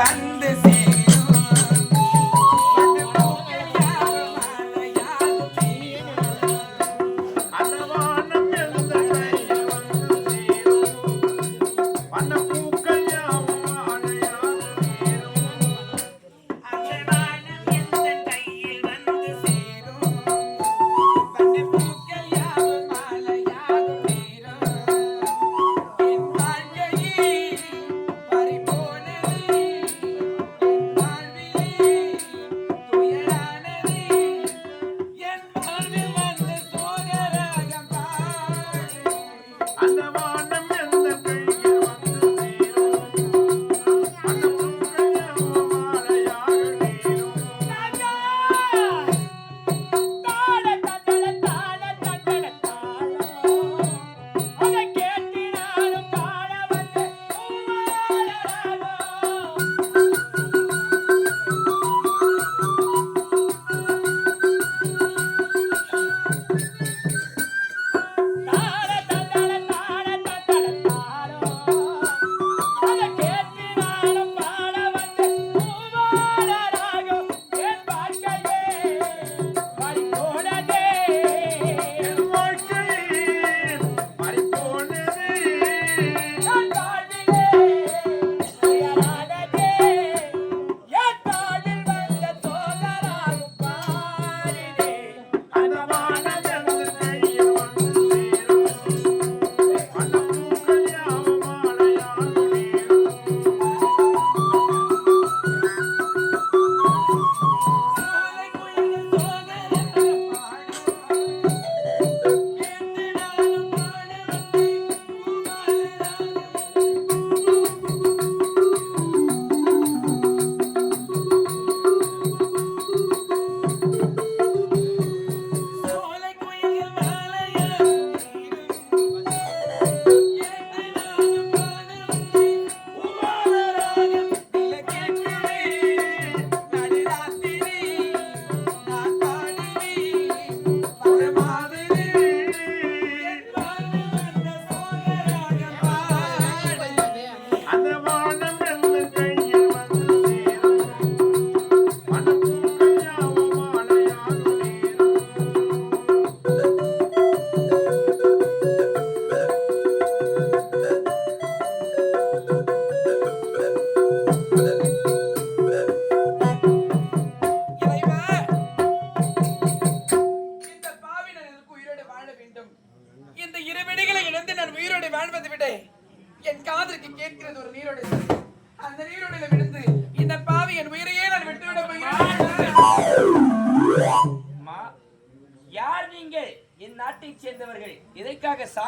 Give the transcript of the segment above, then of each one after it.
வந்து அந்த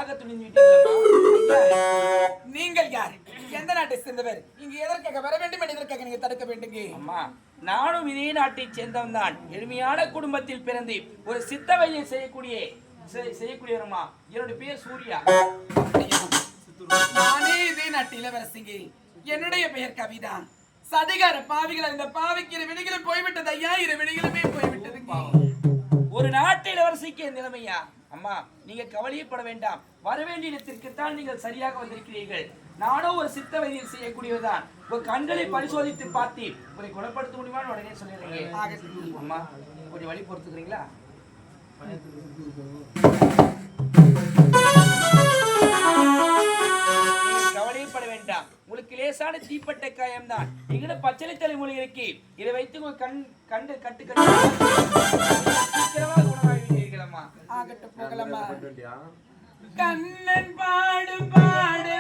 சாக துணிந்து விட்டீர்களம்மா? நீங்கள் யார்? எந்த நாட்டை சேர்ந்தவர்? இங்கு எதற்காக வர வேண்டும் என்று எதற்காக நீங்க தடுக்க வேண்டுங்க அம்மா நானும் இதே நாட்டைச் சேர்ந்தவன் தான் எளிமையான குடும்பத்தில் பிறந்து ஒரு சித்த வைத்தியம் செய்யக்கூடிய செய்- செய்யக்கூடியவருமா? என்னுடைய பேர் சூர்யா. நானே இதே நாட்டு இளவரசிங்க. என்னுடைய பெயர் கவிதா. சதிகார பாவிகள் இந்த பாவிக்கு இரு விடிகளும் போய்விட்டது ஐயா இரு விடிகளுமே போய்விட்டதுங்க. ஒரு நாட்டு இளவரசிக்கு நிலைமையா? அம்மா நீங்க கவலையப்பட வேண்டாம். வர வேண்டிய இடத்திற்குத்தான் நீங்கள் சரியாக வந்திருக்கிறீர்கள். நானும் ஒரு சித்த வைத்தியம் செய்யக்கூடியவர்தான். உங்க கண்களை பரிசோதித்து பார்த்து உங்களை குணப்படுத்த முடியுமான்னு உடனே சொல்லிடுறீங்க ஆகட்டும். அம்மா கொஞ்சம் வழி பொறுத்துக்கிறீங்களா? கவலையப்பட வேண்டாம். உங்களுக்கு லேசான தீப்பட்ட காயம்தான். எங்கிட்ட பச்சளை தலைமொழி இருக்கு. இதை வைத்து உங்க கண் கண்டு கட்டு கட்டு சீக்கிரமாக குணமாகிவிட்டீர்கள் அம்மா ஆகட்டும் போகலாமா கண்ணன் பாடு பாடு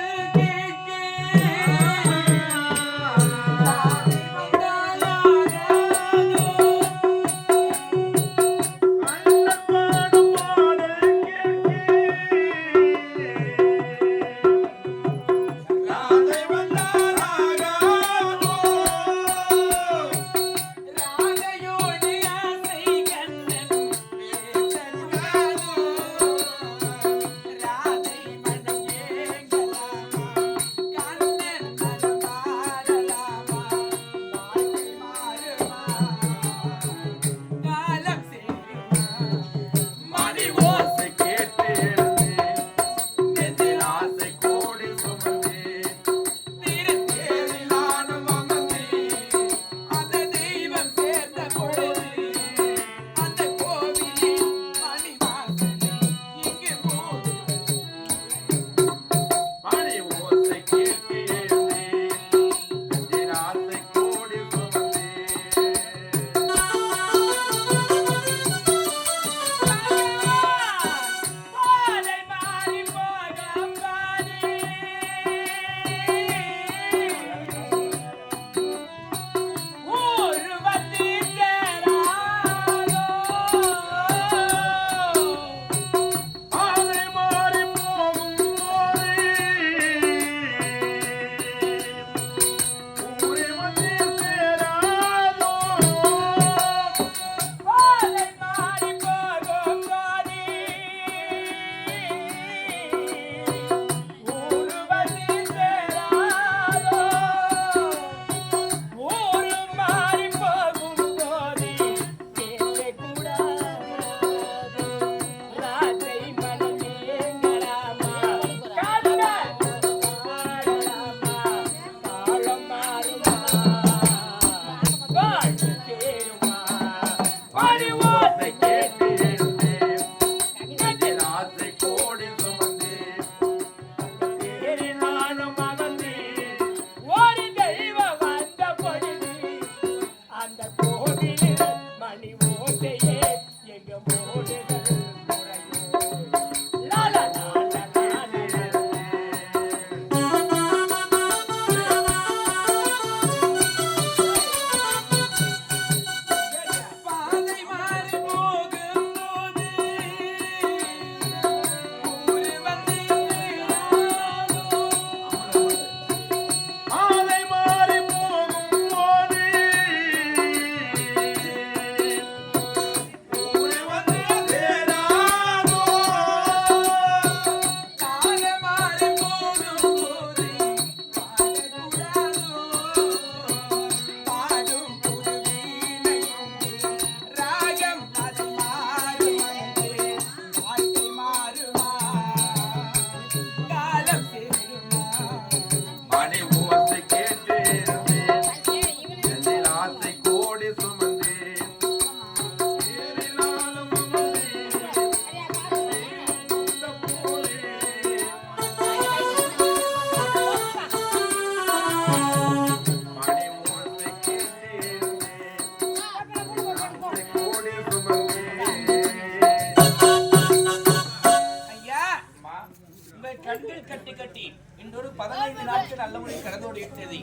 கண்கள் கட்டி கட்டி இன்றொரு பதினைந்து நாட்கள் நல்ல முறை கடந்தோடி விட்டது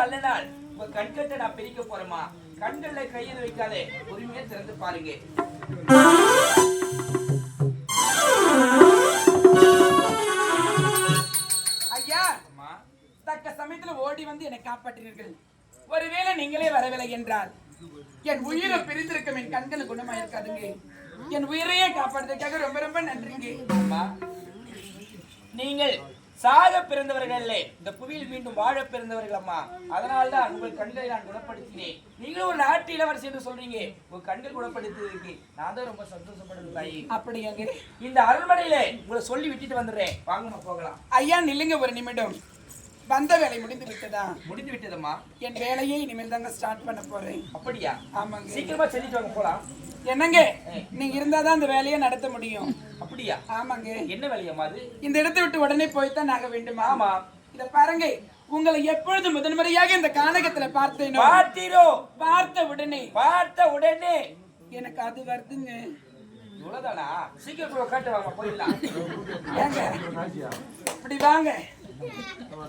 நல்ல நாள். உங்க கண்கட்டை நான் பிரிக்க போறேமா கண்கள்ல கையில் வைக்காதே. உரிமையை திறந்து பாருங்க. ஐயா தக்க சமயத்துல ஓடி வந்து என்னை காப்பாற்றினீர்கள். ஒருவேளை நீங்களே வரவில்லை என்றால் என் உயிரை பிரிந்திருக்கும். என் கண்களுக்கு குணமாயிருக்காதுங்க. என் உயிரையே காப்பாடுறதுக்காக ரொம்ப ரொம்ப நன்றிங்க. நீங்கள் சாக பிறந்தவர்களே இந்த புவியில் மீண்டும் வாழ பிறந்தவர்கள் அம்மா. அதனால தான் உங்கள் கண்களை நான் குணப்படுத்தினேன். நீங்களும் ஒரு நாட்டு இளவரசி என்று சொல்றீங்க. உங்க கண்கள் குணப்படுத்தியதுக்கு நான் தான் ரொம்ப சந்தோஷப்படுறேன் தாயி. அப்படியாங்க இந்த அரண்மனையில உங்களை சொல்லி விட்டுட்டு வந்துடுறேன். வாங்கம்மா போகலாம். ஐயா நில்லுங்க ஒரு நிமிடம். வந்த வேலை முடிந்து விட்டதா? முடிந்து விட்டதம்மா. என் வேலையை இனிமேல் தாங்க ஸ்டார்ட் பண்ண போறேன். அப்படியா? ஆமாங்க. சீக்கிரமா செஞ்சுட்டு வாங்க போலாம். என்னங்க? நீங்க இருந்தாதான் அந்த வேலையை நடத்த முடியும். அப்படியா? ஆமாங்க. என்ன வேலையம்மா அது? இந்த இடத்தை விட்டு உடனே போய்த்தான் நாங்க வேண்டுமா? ஆமா. இத பாருங்க. உங்களை எப்பொழுது முதன்முறையாக இந்த கானகத்துல பார்த்தேனோ பார்த்தீரோ? பார்த்த உடனே. பார்த்த உடனே. எனக்கு அது வருதுங்க. இவ்வளவுதானா? சீக்கிரம் காட்டு வாங்க போயிடலாம். ஏங்க? இப்படி வாங்க.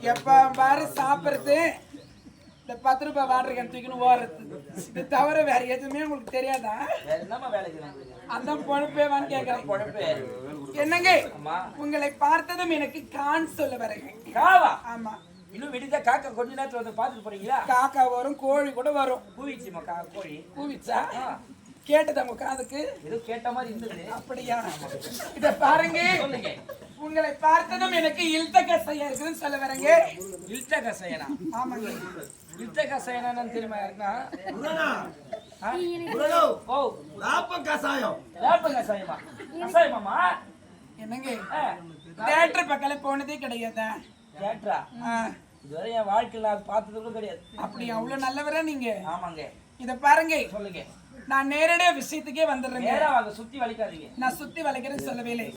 எப்ப பாரு சாப்பிடுறது? இந்த பத்து ரூபாய் வாட்டர் கேன் தூக்கின்னு ஓடுறது. இது தவிர வேற எதுவுமே உங்களுக்கு தெரியாதா? அந்த பொழப்பேவான்னு கேக்குறேன். என்னங்க? உங்களை பார்த்ததும் எனக்கு கான் சொல்ல வரேங்க. ஆமா. இன்னும் விடிஞ்சா காக்கா கொஞ்ச நேரத்துல வந்து பாத்துட்டு போறீங்களா? காக்கா வரும் கோழி கூட வரும். கூவிச்சுமா கோழி? கூவிச்சா கேட்டதா உங்க காதுக்கு? ஏதோ கேட்ட மாதிரி இருந்தது. அப்படியா? இத பாருங்க. சொல்லுங்க. உங்களை பார்த்ததும் எனக்கு இழுத்த கசையா இருக்குதுன்னு சொல்ல வரேங்க. இல்த கசையனா ஆமாங்க இல்த கசையனா தெரியுமா? முருகனோ, ஓ. கசாயம் வேப்ப கசாயமா கசாயமாமா என்னங்க? ஆ, தேட்டர் பக்கத்துல போனதே கிடையாதா? ஆ, இதுவரை என் வாழ்க்கையில் நான் பார்த்தது கூட கிடையாது. அப்படி அவ்வளவு நல்லவரா நீங்க? ஆமாங்க. இத பாருங்க. சொல்லுங்க. நான் நேரடியா விஷயத்துக்கே வந்துடுறேங்க. நேரா வாங்க சுத்தி வலிக்காதீங்க. நான் சுத்தி வளைக்கிறேன்னு சொல்லவே இல்லை.